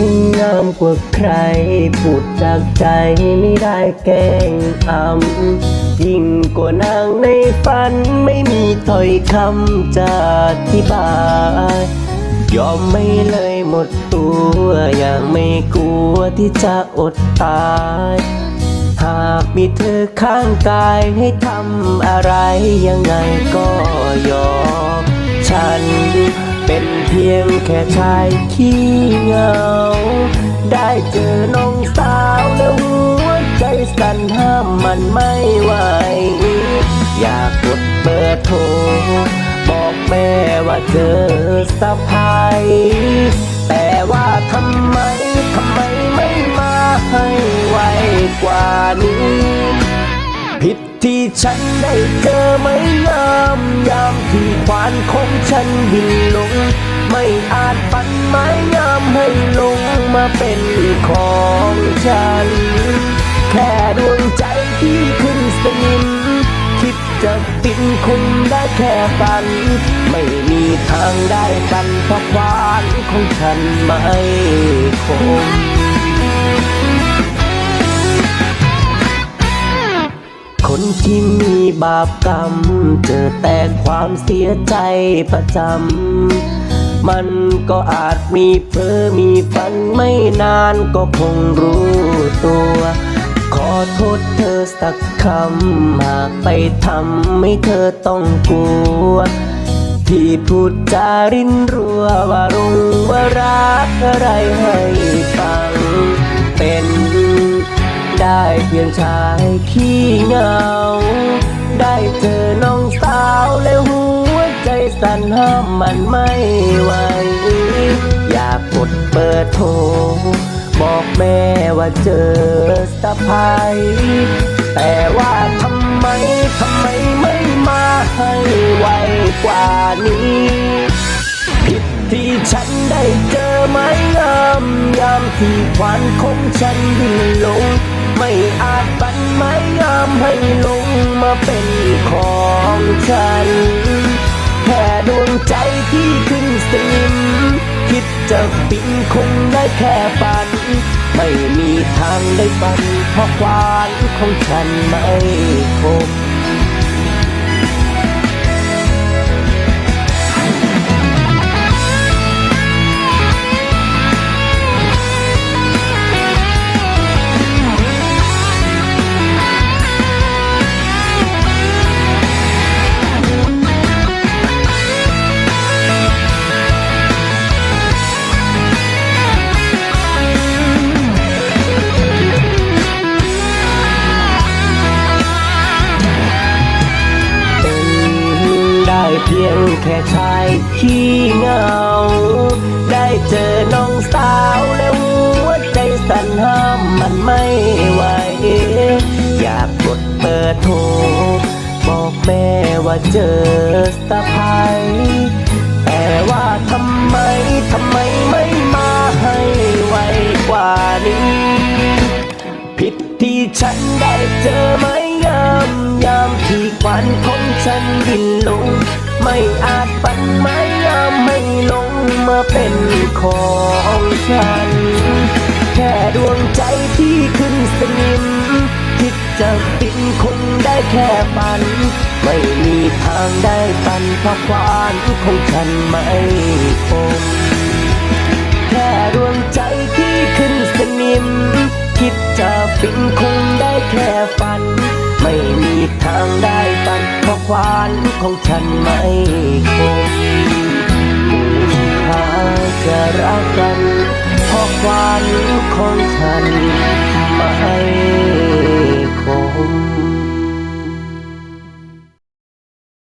ฉันงามกว่าใครพูดจากใจไม่ได้แกล้งอำยิ่งกว่านางในฝันไม่มีถ้อยคำจะอธิบาย ยอมไม่เลยหมดตัวอย่างไม่กลัวที่จะอดตาย หากมีเธอข้างกายให้ทำอะไรยังไงก็ยอมฉัน เป็นเพียงแค่ชายขี้เหงา ได้เจอน้องสาวแล้วหัวใจสั่นห้ามมันไม่ไหว อยากกดเบอร์โทร บอกแม่ว่าเจอสะพายแต่ว่าทำไม ทำไมไม่มาให้ไวกว่านี้ ที่ฉันได้เจอไม่งามยามที่ควานของฉันบินลง ไม่อาจปันไม้งามให้ลงมาเป็นของฉัน แค่ดวงใจที่ขึ้นสนิมคิดจะปินคงได้แค่ฝัน ไม่มีทางได้ปันเพราะควานของฉันไม่คง ที่มีบาปกรรม เจอแต่ความเสียใจประจำ มันก็อาจมีเพอมีฝันไม่นานก็คงรู้ตัว ขอโทษเธอสักคำหากไปทำให้เธอต้องกลัว ที่พูดจารินรัวว่ารุงว่ารักอะไรให้ เพียงชายขี้เหงา ได้เจอน้องสาวแล้วหัวใจสั่นห้ามมันไม่ไหว อยากกดเบอร์โทร บอกแม่ว่าเจอสะพายแต่ว่าทำไมทำไมไม่มาให้ไวกว่านี้ ผิดที่ฉันได้เจอไม้งามยามที่ควันของฉันดิ้นลง ไม่อาจบันไม้งามให้ลงมาเป็นของฉัน แค่ดวงใจที่ขึ้นสนิมคิดจะบินคงได้แค่ฝัน ไม่มีทางได้ฝันเพราะความของฉันไม่คง เพียงแค่ชายขี้เหงา ได้เจอน้องสาวแล้วหัวใจสั่นห้ามมันไม่ไหว อยากกดเบอร์โทรบอกแม่ว่าเจอสะพายแต่ว่าทำไม ของฉันบินลง ไม่อาจปันไม้งามไม่ลงมาเป็นของฉัน แค่ดวงใจที่ขึ้นสนิมคิดจะปินคงได้แค่ฝัน ไม่มีทางได้ปันเพราะควานของฉันไม่คงแค่ดวงใจที่ขึ้นสนิมคิดจะฟินคงได้แค่ฝัน ของฉันไม่คงหากจะรักกันเพราะควานของฉัน